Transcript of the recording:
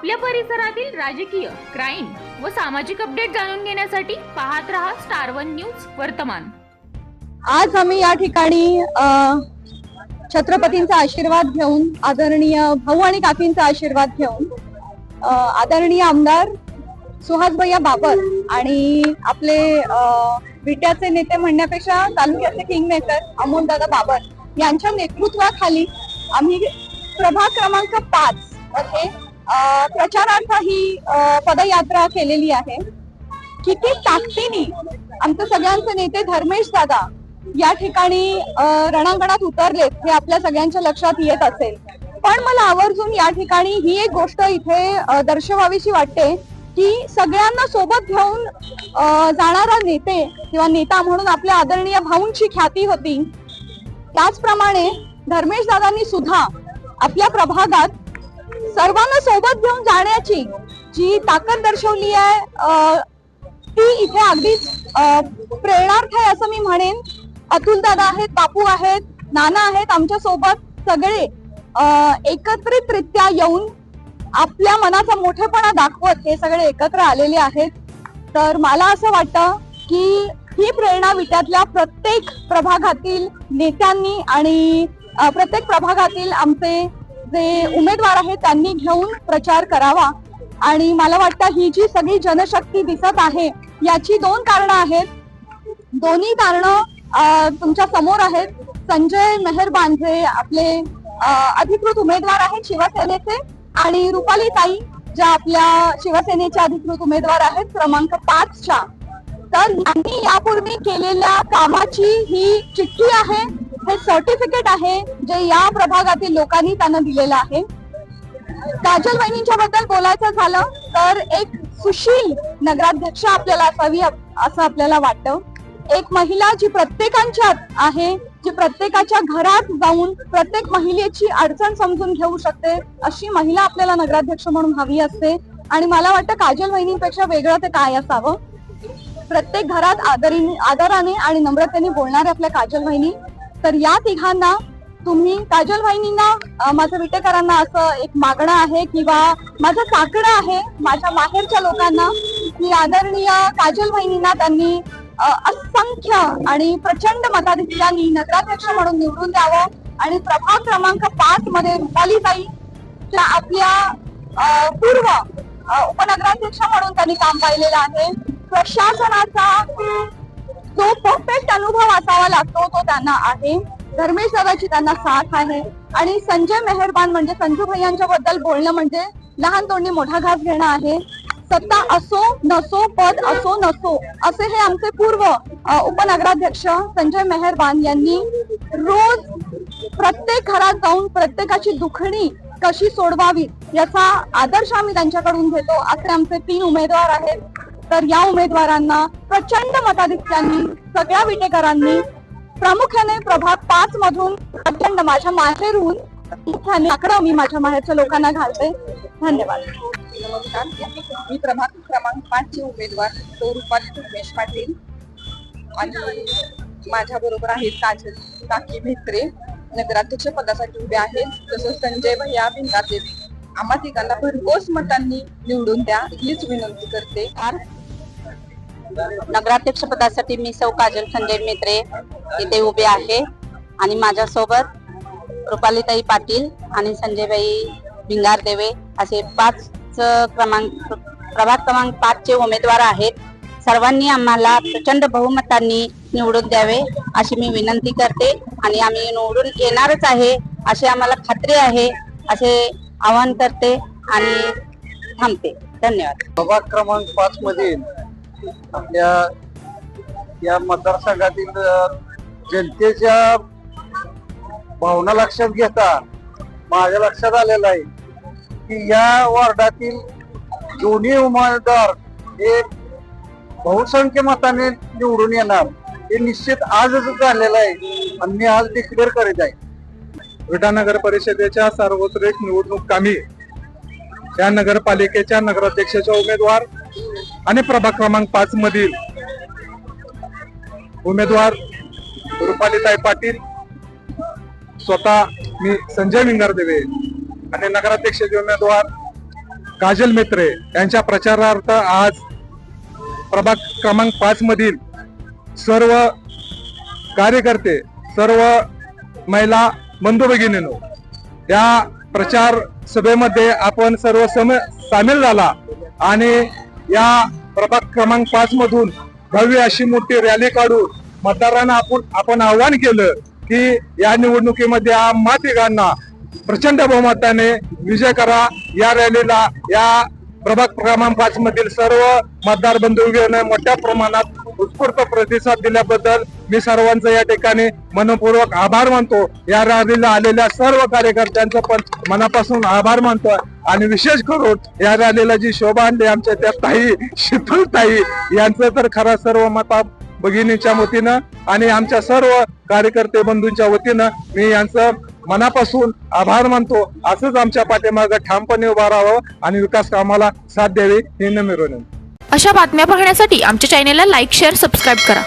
आपल्या परिसरातील राजकीय क्राईम व सामाजिक अपडेट जाणून घेण्यासाठी पाहत रहा स्टार वन न्यूज वर्तमान. आज आम्ही या ठिकाणी छत्रपतींचा आशीर्वाद घेऊन आदरणीय भाऊ आणि काकींचा आशीर्वाद घेऊन आदरणीय आमदार सुहास भैया बाबर आणि आपले विट्याचे नेते म्हणण्यापेक्षा तालुक्याचे किंग मेकर अमोलदादा बाबर यांच्या नेतृत्वाखाली आम्ही प्रभाग क्रमांक पाच मध्ये प्रचारार्थ ही पदयात्रा केलेली आहे. किती ताकदीने आमचे सगळ्यांचे नेते धर्मेश दादा या ठिकाणी रणांगणात उतरलेत हे आपल्या सगळ्यांच्या लक्षात येत असेल. पण मला आवर्जून या ठिकाणी ही एक गोष्ट इथे दर्शवावीशी वाटते की सगळ्यांना सोबत घेऊन जाणारा नेते किंवा नेता म्हणून आपल्या आदरणीय भाऊंची ख्याती होती. त्याचप्रमाणे धर्मेश दादांनी सुद्धा आपल्या प्रभागात सर्वांना सोबत घेऊन जाण्याची जी ताकद दर्शवली आहे ती इथे अगदीच प्रेरणार्थ आहे असं मी म्हणेन. अतुल दादा आहेत बापू आहेत नाना आहेत आमच्यासोबत सगळे एकत्रितरित्या येऊन आपल्या मनाचा मोठेपणा दाखवत हे सगळे एकत्र आलेले आहेत. तर मला असं वाटतं की ही प्रेरणा विट्यातल्या प्रत्येक प्रभागातील नेत्यांनी आणि प्रत्येक प्रभागातील आमचे जे उमेदवार आहेत त्यांनी घेऊन प्रचार करावा. आणि मला वाटतं ही जी सगळी जनशक्ती दिसत आहे याची दोन कारण आहेत. दोन्ही कारण तुमच्यासमोर आहेत. संजय मेहरबान जे आपले अधिकृत उमेदवार आहेत शिवसेनेचे आणि रुपाली ताई ज्या आपल्या शिवसेनेच्या अधिकृत उमेदवार आहेत क्रमांक पाचच्या तर यांनी यापूर्वी केलेल्या कामाची ही चिठ्ठी आहे. हे सर्टिफिकेट आहे जे या प्रभागातील लोकांनी त्यांना दिलेलं आहे. काजल वहिनींच्या बद्दल बोलायचं झालं तर एक सुशील नगराध्यक्ष आपल्याला असावी असं आपल्याला वाटतं. एक महिला जी प्रत्येकांच्यात आहे जी प्रत्येकाच्या घरात जाऊन प्रत्येक महिलेची अडचण समजून घेऊ शकते अशी महिला आपल्याला नगराध्यक्ष म्हणून हवी असते. आणि मला वाटतं काजल वहिनींपेक्षा वेगळं ते काय असावं? प्रत्येक घरात आदरीने आदराने आणि नम्रतेने बोलणारे आपल्या काजल वहिनी तर या तिघांना तुम्ही काजल वाहिनींना माझं विटेकरांना असं एक मागणं आहे किंवा माझं चाकडं आहे माझ्या माहेरच्या लोकांना की आदरणीय काजल वाहिनींना त्यांनी असंख्य आणि प्रचंड मताधिक्यांनी नगराध्यक्ष म्हणून निवडून द्यावं आणि प्रभाग क्रमांक पाच मध्ये रुपालीताई त्या आपल्या पूर्व उपनगराध्यक्ष म्हणून त्यांनी काम पाहिलेलं आहे प्रशासनाचा त्यांना आहे. धर्मेश दादाची त्यांना साथ आहे. आणि संजय मेहरबान म्हणजे संजू भैयांच्या बद्दल बोलणं म्हणजे लहान तोंडी मोठा घास घेणं आहे. सत्ता असो नसो पद असो नसो असे हे आमचे पूर्व उपनगराध्यक्ष संजय मेहरबान यांनी रोज प्रत्येक घरात जाऊन प्रत्येकाची दुखणी कशी सोडवावी याचा आदर्श आम्ही त्यांच्याकडून घेतो. असे आमचे तीन उमेदवार आहेत. तर या उमेदवारांना प्रचंड मताधिक्यांनी सगळ्या विटेकरांनी प्रामुख्याने प्रभाग पाच मधून प्रचंड माझ्या माहेरहून प्रामुख्याने आकडा मी माझ्या माहेरच्या लोकांना घालते. धन्यवाद. नमस्कार. मी प्रभाग क्रमांक पाच चे उमेदवार तो रुपाली उमेश पाटील. आणि माझ्या बरोबर आहेत काजल काकी भेत्रे. नगराध्यक्ष पदासाठी उभे आहेत. तसंच संजय भैया भिंगाते आम्हा तिघांना भरघोस मतांनी निवडून द्या. हीच विनंती करते. नगराध्यक्ष पदासाठी मी सौ काजल संजय मित्रे इथे उभे आहे. आणि माझ्यासोबत रुपालीताई पाटील आणि संजयबाई भिंगारदेवे असे पाच क्रमांक प्रभाग क्रमांक पाच चे उमेदवार आहेत. सर्वांनी आम्हाला प्रचंड बहुमतांनी निवडून द्यावे अशी मी विनंती करते आणि आम्ही निवडून येणारच आहे अशी आम्हाला खात्री आहे असे आवाहन करते आणि थांबते. धन्यवाद. प्रभाग क्रमांक पाच मधील आपल्या या मतदारसंघातील जनतेच्या भावना लक्षात घेता माझ्या लक्षात आलेलं आहे की या वॉर्डातील दोन्ही उमेदवार हे बहुसंख्य मताने निवडून येणार. हे निश्चित आजच झालेलं आहे आणि मी आज डिक्लेअर करीत आहे. विटानगर परिषदेच्या सार्वत्रिक निवडणूक कामी या नगरपालिकेच्या नगराध्यक्षाच्या उमेदवार आणि प्रभाग क्रमांक पाच मधील उमेदवार रुपालीताई पाटील स्वतः मी संजय विंगारदेवे आणि नगराध्यक्षाचे उमेदवार काजल मेत्रे यांच्या प्रचारार्थ आज प्रभाग क्रमांक पाच मधील सर्व कार्यकर्ते सर्व महिला बंधू भगिनीनो या प्रचार सभेमध्ये आपण सर्व सम सामील झाला आणि या प्रभाग क्रमांक पाच मधून भव्य अशी मोठी रॅली काढून मतदारांना आपण आपण आव्हान केलं की या निवडणुकीमध्ये आम्हा तिघांना प्रचंड बहुमताने विजय करा. या रॅलीला या प्रभाग क्रमांक पाच मधील सर्व मतदार बंधूंनी मोठ्या प्रमाणात उत्स्फूर्त प्रतिसाद दिल्याबद्दल मी सर्वांचं या ठिकाणी मनपूर्वक आभार मानतो. या रॅलीला आलेल्या सर्व कार्यकर्त्यांचं पण मनापासून आभार मानतो आणि विशेष करून या रॅलीला जी शोभा आणली आमच्या त्या ताई शीतल ताई यांचं तर खरं सर्व मता भगिनीच्या वतीनं आणि आमच्या सर्व कार्यकर्ते बंधूंच्या वतीनं मी यांचं मनापासून आभार मानतो. असंच आमच्या पाठीमागं ठामपणे उभा राहावं आणि विकास कामाला साथ द्यावी हे नम्र अशा बातम्या पाहण्यासाठी आमच्या चॅनेलला लाईक शेअर सबस्क्राईब करा.